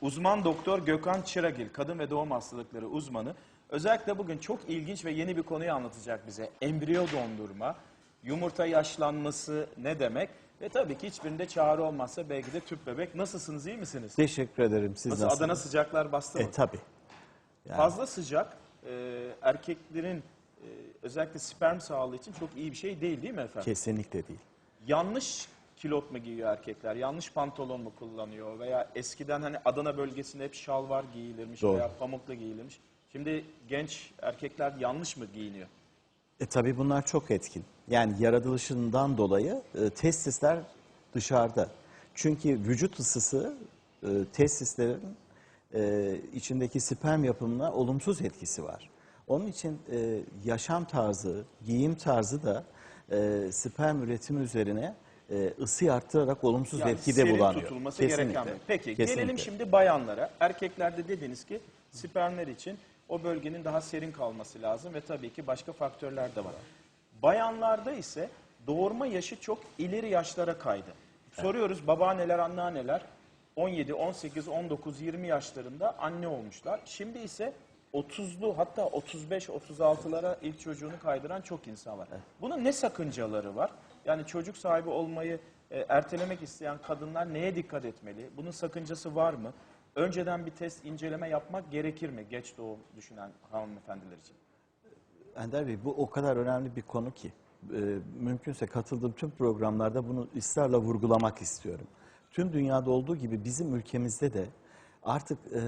Uzman doktor Gökhan Çıragil, kadın ve doğum hastalıkları uzmanı. Özellikle bugün çok ilginç ve yeni bir konuyu anlatacak bize. Embriyo dondurma, yumurta yaşlanması ne demek? Ve tabii ki hiçbirinde çağrı olmazsa belki de tüp bebek. Nasılsınız, iyi misiniz? Teşekkür ederim. Siz Nasıl, nasılsınız? Adana sıcaklar bastı mı? E tabi. Yani Fazla sıcak e, erkeklerin e, özellikle sperm sağlığı için çok iyi bir şey değil değil mi efendim? kesinlikle değil. Yanlış kilot mu giyiyor erkekler? Yanlış pantolon mu kullanıyor? Veya eskiden hani Adana bölgesinde hep şalvar giyilirmiş Doğru. veya pamukla giyilirmiş. Şimdi genç erkekler yanlış mı giyiniyor? E tabi bunlar çok etkin. Yani yaratılışından dolayı e, testisler dışarıda. Çünkü vücut ısısı e, testislerin e, içindeki sperm yapımına olumsuz etkisi var. Onun için e, yaşam tarzı, giyim tarzı da e, sperm üretimi üzerine e, ısıyı arttırarak olumsuz Yani etkide bulanıyor. tutulması gereken bir. Peki Kesinlikle. gelelim şimdi bayanlara. Erkeklerde dediniz ki spermler için o bölgenin daha serin kalması lazım ve tabii ki başka faktörler de var. Bayanlarda ise doğurma yaşı çok ileri yaşlara kaydı. Soruyoruz babaanneler, anneanneler 17, 18, 19, 20 yaşlarında anne olmuşlar. Şimdi ise 30'lu hatta 35, 36'lara ilk çocuğunu kaydıran çok insan var. Bunun ne sakıncaları var? Yani çocuk sahibi olmayı e, ertelemek isteyen kadınlar neye dikkat etmeli? Bunun sakıncası var mı? Önceden bir test inceleme yapmak gerekir mi geç doğum düşünen hanımefendiler için? Ender Bey bu o kadar önemli bir konu ki e, mümkünse katıldığım tüm programlarda bunu ısrarla vurgulamak istiyorum. Tüm dünyada olduğu gibi bizim ülkemizde de artık e,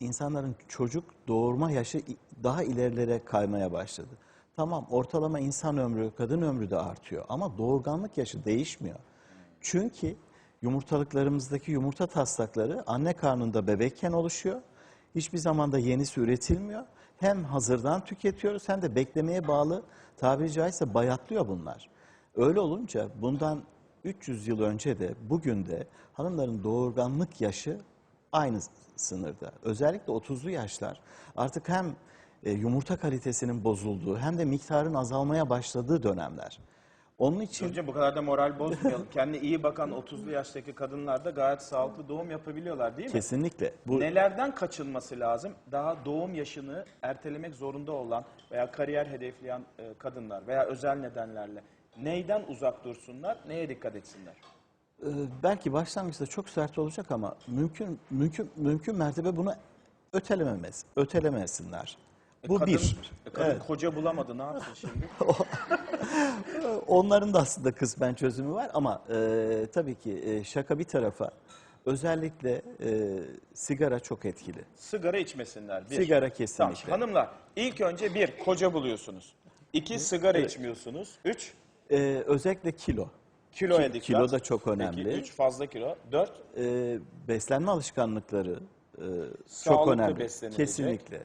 insanların çocuk doğurma yaşı daha ilerilere kaymaya başladı. Tamam ortalama insan ömrü, kadın ömrü de artıyor ama doğurganlık yaşı değişmiyor. Çünkü yumurtalıklarımızdaki yumurta taslakları anne karnında bebekken oluşuyor. Hiçbir zaman da yenisi üretilmiyor. Hem hazırdan tüketiyoruz hem de beklemeye bağlı tabiri caizse bayatlıyor bunlar. Öyle olunca bundan 300 yıl önce de bugün de hanımların doğurganlık yaşı aynı sınırda. Özellikle 30'lu yaşlar artık hem e, yumurta kalitesinin bozulduğu hem de miktarın azalmaya başladığı dönemler. Onun için Önce bu kadar da moral bozmayalım. Kendine iyi bakan 30'lu yaştaki kadınlar da gayet sağlıklı doğum yapabiliyorlar değil mi? kesinlikle bu Nelerden kaçınması lazım? Daha doğum yaşını ertelemek zorunda olan veya kariyer hedefleyen e, kadınlar veya özel nedenlerle neyden uzak dursunlar, neye dikkat etsinler? Ee, belki başlangıçta çok sert olacak ama mümkün mümkün mümkün mertebe bunu ötelememez, ötelemesinler. E, Bu kadın, bir. e, kadın koca bulamadı ne yapsın şimdi? Onların da aslında kısmen çözümü var ama e, tabii ki e, şaka bir tarafa özellikle e, sigara çok etkili. Sigara içmesinler. Bir. Sigara Tamam. kesinlikle. Hanımlar ilk önce bir koca buluyorsunuz. İki sigara içmiyorsunuz. Üç E, özellikle kilo. kiloya Ki- dikkat. kilo da çok Peki, önemli. üç fazla kilo. Dört E, beslenme alışkanlıkları e, çok önemli. Kesinlikle.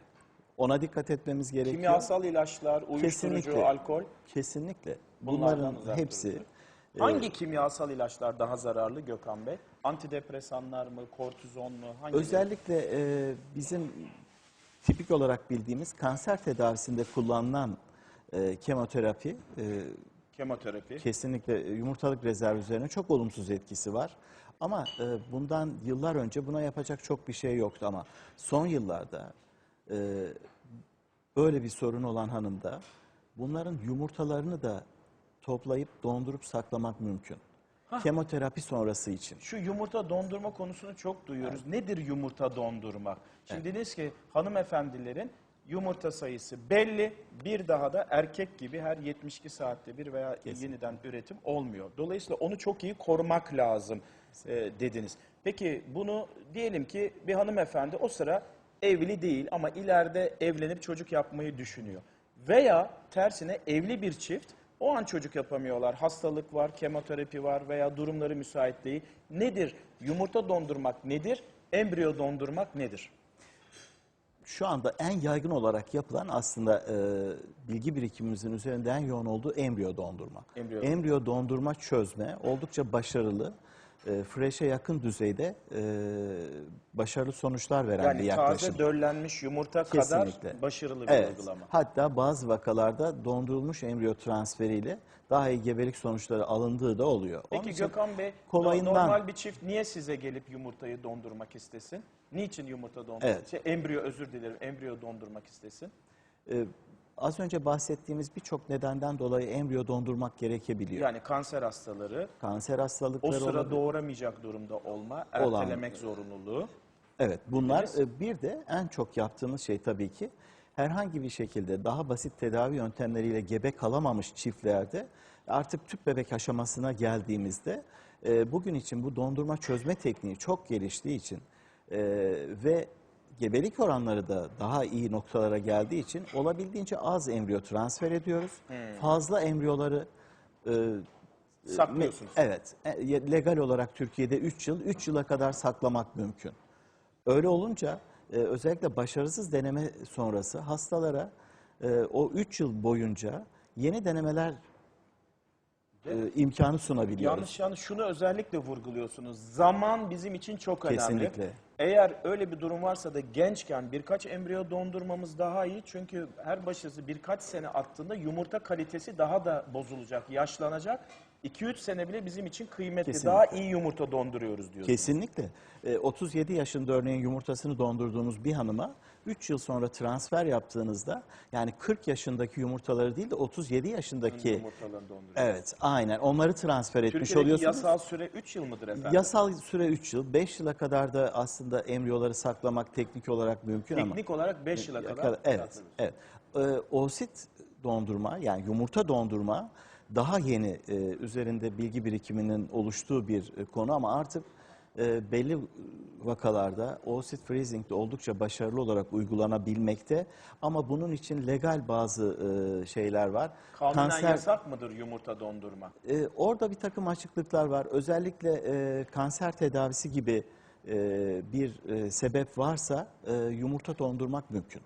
Ona dikkat etmemiz gerekiyor. kimyasal ilaçlar, uyuşturucu, Kesinlikle. alkol. Kesinlikle. Bunlardan Bunların hepsi duracak. Hangi kimyasal ilaçlar daha zararlı Gökhan Bey? Antidepresanlar mı, kortizon mu? Hangi özellikle e, bizim tipik olarak bildiğimiz kanser tedavisinde kullanılan e, kemoterapi e, kemoterapi? kesinlikle yumurtalık rezervi üzerine çok olumsuz etkisi var. Ama e, bundan yıllar önce buna yapacak çok bir şey yoktu ama son yıllarda e, böyle bir sorun olan hanımda bunların yumurtalarını da toplayıp dondurup saklamak mümkün. Kemoterapi sonrası için. Şu yumurta dondurma konusunu çok duyuyoruz. Nedir yumurta dondurma? Şimdi dediniz ki hanımefendilerin yumurta sayısı belli. Bir daha da erkek gibi her 72 saatte bir veya yeniden üretim olmuyor. Dolayısıyla onu çok iyi korumak lazım e, dediniz. Peki bunu diyelim ki bir hanımefendi o sıra evli değil ama ileride evlenip çocuk yapmayı düşünüyor. Veya tersine evli bir çift o an çocuk yapamıyorlar. Hastalık var, kemoterapi var veya durumları müsait değil. Nedir? Yumurta dondurmak nedir? Embriyo dondurmak nedir? Şu anda en yaygın olarak yapılan aslında e, bilgi birikimimizin üzerinde en yoğun olduğu embriyo dondurma. Embriyo. Embriyo dondurma çözme oldukça başarılı e, fresh'e yakın düzeyde e, başarılı sonuçlar veren bir Yani yaklaşım. taze döllenmiş yumurta Kesinlikle. kadar başarılı bir Evet. uygulama. Hatta bazı vakalarda dondurulmuş embriyo transferiyle daha iyi gebelik sonuçları alındığı da oluyor. Onun Peki için Gökhan Bey, kolayından- normal bir çift niye size gelip yumurtayı dondurmak istesin? Niçin yumurta dondurmak? Evet. Şey, embriyo özür dilerim, embriyo dondurmak istesin. e, az önce bahsettiğimiz birçok nedenden dolayı embriyo dondurmak gerekebiliyor. Yani kanser hastaları, Kanser o hastalıkları sıra olabilir. doğuramayacak durumda olma, Olan- ertelemek zorunluluğu. Evet bunlar e, bir de en çok yaptığımız şey tabii ki herhangi bir şekilde daha basit tedavi yöntemleriyle gebe kalamamış çiftlerde artık tüp bebek aşamasına geldiğimizde e, bugün için bu dondurma çözme tekniği çok geliştiği için e, ve gebelik oranları da daha iyi noktalara geldiği için olabildiğince az embriyo transfer ediyoruz. Fazla embriyoları e, Saklıyorsunuz. Evet. e, Legal olarak Türkiye'de 3 yıl, 3 yıla kadar saklamak mümkün. Öyle olunca e, özellikle başarısız deneme sonrası hastalara e, o 3 yıl boyunca yeni denemeler e, imkanı sunabiliyoruz. Yanlış yanlış şunu özellikle vurguluyorsunuz. Zaman bizim için çok önemli. Kesinlikle. Eğer öyle bir durum varsa da gençken birkaç embriyo dondurmamız daha iyi. Çünkü her başarısı birkaç sene attığında yumurta kalitesi daha da bozulacak, yaşlanacak. 2-3 sene bile bizim için kıymetli. Kesinlikle. Daha iyi yumurta donduruyoruz diyorsunuz. Kesinlikle. E, 37 yaşında örneğin yumurtasını dondurduğunuz bir hanıma 3 yıl sonra transfer yaptığınızda yani 40 yaşındaki yumurtaları değil de 37 yaşındaki evet aynen onları transfer etmiş Türkiye'deki oluyorsunuz. yasal süre 3 yıl mıdır efendim? Yasal süre 3 yıl. 5 yıla kadar da aslında embriyoları saklamak teknik olarak mümkün ama. Teknik olarak 5 yıla kadar. Evet. evet. Ee, oosit dondurma yani yumurta dondurma daha yeni e, üzerinde bilgi birikiminin oluştuğu bir e, konu ama artık e, belli vakalarda oosit freezing de oldukça başarılı olarak uygulanabilmekte ama bunun için legal bazı e, şeyler var. Kanunen yasak mıdır yumurta dondurma? Ee, orada bir takım açıklıklar var. Özellikle e, kanser tedavisi gibi e, bir e, sebep varsa e, yumurta dondurmak mümkün.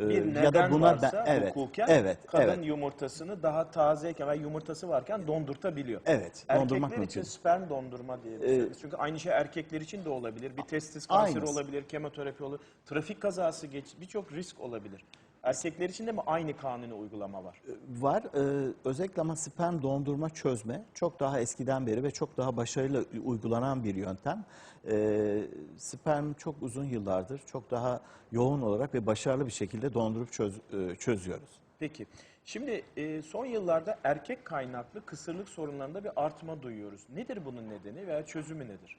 Ee, Bir neden varsa ben- evet, hukuken evet, kadın evet, yumurtasını daha tazeyken ve yumurtası varken dondurtabiliyor. evet, dondurmak Erkekler mümkün. için sperm dondurma diyebiliriz. Çünkü aynı şey erkekler için de olabilir. Bir testis kanseri Aynısı. olabilir, kemoterapi olur. Trafik kazası geç, birçok risk olabilir. Erkekler için de mi aynı kanuni uygulama var? Var. Ee, özellikle ama sperm dondurma çözme çok daha eskiden beri ve çok daha başarılı uygulanan bir yöntem. Ee, sperm çok uzun yıllardır çok daha yoğun olarak ve başarılı bir şekilde dondurup çöz- e, çözüyoruz. Peki. Şimdi e, son yıllarda erkek kaynaklı kısırlık sorunlarında bir artma duyuyoruz. Nedir bunun nedeni veya çözümü nedir?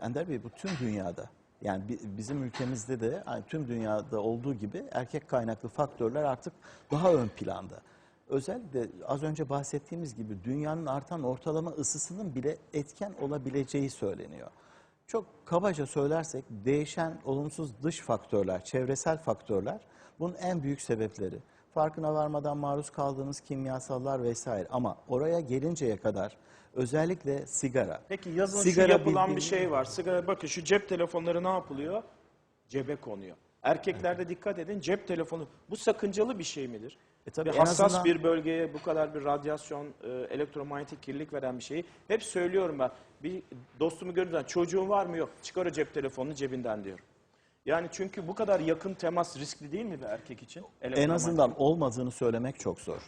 Ender Bey bu tüm dünyada yani bi- bizim ülkemizde de yani tüm dünyada olduğu gibi erkek kaynaklı faktörler artık daha ön planda. Özellikle az önce bahsettiğimiz gibi dünyanın artan ortalama ısısının bile etken olabileceği söyleniyor. Çok kabaca söylersek değişen olumsuz dış faktörler, çevresel faktörler bunun en büyük sebepleri. Farkına varmadan maruz kaldığınız kimyasallar vesaire ama oraya gelinceye kadar özellikle sigara. Peki yazın Sigara şu yapılan bir bildiğiniz- şey var. Sigara bakın şu cep telefonları ne yapılıyor? Cebe konuyor. Erkeklerde dikkat edin cep telefonu bu sakıncalı bir şey midir? E tabii bir hassas azından- bir bölgeye bu kadar bir radyasyon, e, elektromanyetik kirlilik veren bir şeyi hep söylüyorum ben. Bir dostumu görürsen çocuğun var mı yok çıkar o cep telefonunu cebinden diyorum. Yani çünkü bu kadar yakın temas riskli değil mi bir erkek için? En azından olmadığını söylemek çok zor.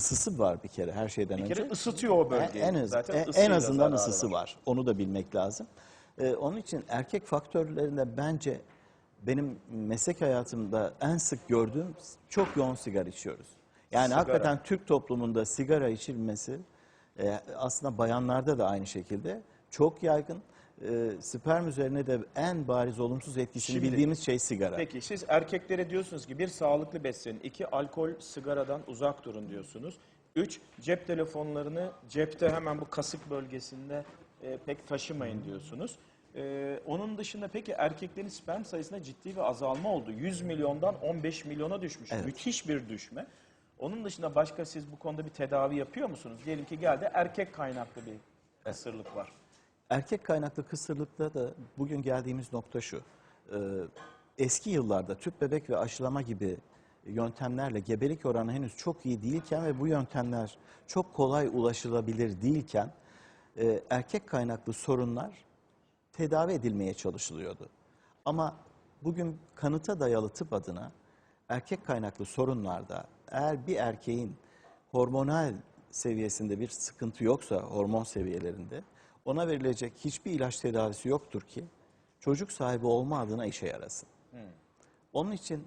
Isısı var bir kere her şeyden bir önce. kere ısıtıyor o bölgeyi. en, az- Zaten en- en azından ısısı var. Onu da bilmek lazım. Ee, onun için erkek faktörlerinde bence benim meslek hayatımda en sık gördüğüm çok yoğun sigara içiyoruz. Yani Sigara. hakikaten Türk toplumunda sigara içilmesi e, aslında bayanlarda da aynı şekilde çok yaygın. E, sperm üzerine de en bariz olumsuz etkisini Şimdi- bildiğimiz şey sigara. Peki siz erkeklere diyorsunuz ki bir sağlıklı beslenin, iki alkol, sigaradan uzak durun diyorsunuz. Üç cep telefonlarını cepte hemen bu kasık bölgesinde e, pek taşımayın diyorsunuz. E, onun dışında peki erkeklerin sperm sayısında ciddi bir azalma oldu. 100 milyondan 15 milyona düşmüş. Evet. Müthiş bir düşme. Onun dışında başka siz bu konuda bir tedavi yapıyor musunuz? Diyelim ki geldi erkek kaynaklı bir kısırlık var. Erkek kaynaklı kısırlıkta da bugün geldiğimiz nokta şu. Ee, eski yıllarda tüp bebek ve aşılama gibi yöntemlerle gebelik oranı henüz çok iyi değilken ve bu yöntemler çok kolay ulaşılabilir değilken e, erkek kaynaklı sorunlar tedavi edilmeye çalışılıyordu. Ama bugün kanıta dayalı tıp adına erkek kaynaklı sorunlarda eğer bir erkeğin hormonal seviyesinde bir sıkıntı yoksa hormon seviyelerinde ona verilecek hiçbir ilaç tedavisi yoktur ki çocuk sahibi olma adına işe yarasın. Onun için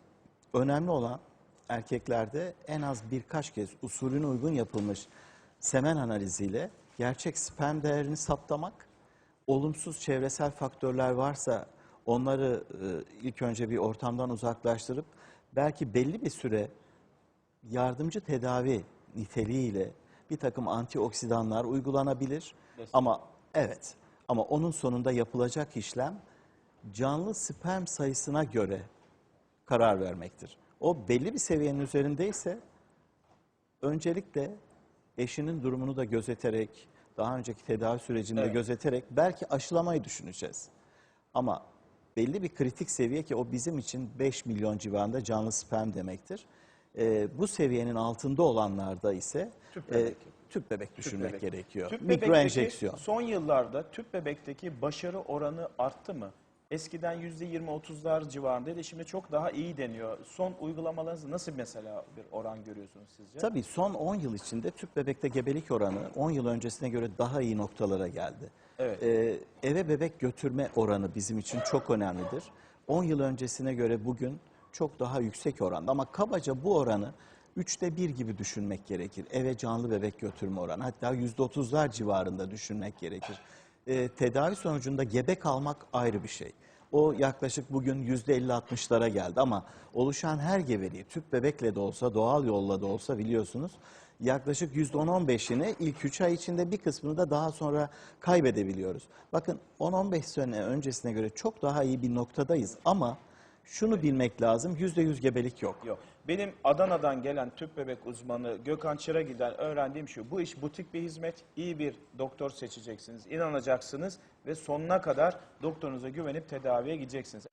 önemli olan erkeklerde en az birkaç kez usulüne uygun yapılmış semen analiziyle gerçek sperm değerini saptamak, olumsuz çevresel faktörler varsa onları e, ilk önce bir ortamdan uzaklaştırıp belki belli bir süre yardımcı tedavi niteliğiyle bir takım antioksidanlar uygulanabilir. Ama evet ama onun sonunda yapılacak işlem canlı sperm sayısına göre karar vermektir. O belli bir seviyenin üzerindeyse öncelikle eşinin durumunu da gözeterek, daha önceki tedavi sürecini de Evet. gözeterek belki aşılamayı düşüneceğiz. Ama belli bir kritik seviye ki o bizim için 5 milyon civarında canlı sperm demektir. Ee, bu seviyenin altında olanlarda ise e. tüp bebek düşünmek bebek. gerekiyor. Tüp Mikro enjeksiyon. Son yıllarda tüp bebekteki başarı oranı arttı mı? Eskiden %20-30'lar civarındaydı. Şimdi çok daha iyi deniyor. Son uygulamalarınız nasıl mesela bir oran görüyorsunuz sizce? Tabii son 10 yıl içinde tüp bebekte gebelik oranı 10 yıl öncesine göre daha iyi noktalara geldi. Evet. Ee, eve bebek götürme oranı bizim için çok önemlidir. 10 yıl öncesine göre bugün çok daha yüksek oranda ama kabaca bu oranı üçte bir gibi düşünmek gerekir. Eve canlı bebek götürme oranı hatta yüzde otuzlar civarında düşünmek gerekir. Ee, tedavi sonucunda gebe kalmak ayrı bir şey. O yaklaşık bugün yüzde 50-60'lara geldi ama oluşan her gebeliği tüp bebekle de olsa doğal yolla da olsa biliyorsunuz yaklaşık yüzde 10-15'ini ilk 3 ay içinde bir kısmını da daha sonra kaybedebiliyoruz. Bakın 10-15 sene öncesine göre çok daha iyi bir noktadayız ama şunu bilmek lazım yüzde yüz gebelik yok. Yok. Benim Adana'dan gelen tüp bebek uzmanı Gökhan Çır'a giden öğrendiğim şu. Bu iş butik bir hizmet. iyi bir doktor seçeceksiniz. inanacaksınız ve sonuna kadar doktorunuza güvenip tedaviye gideceksiniz.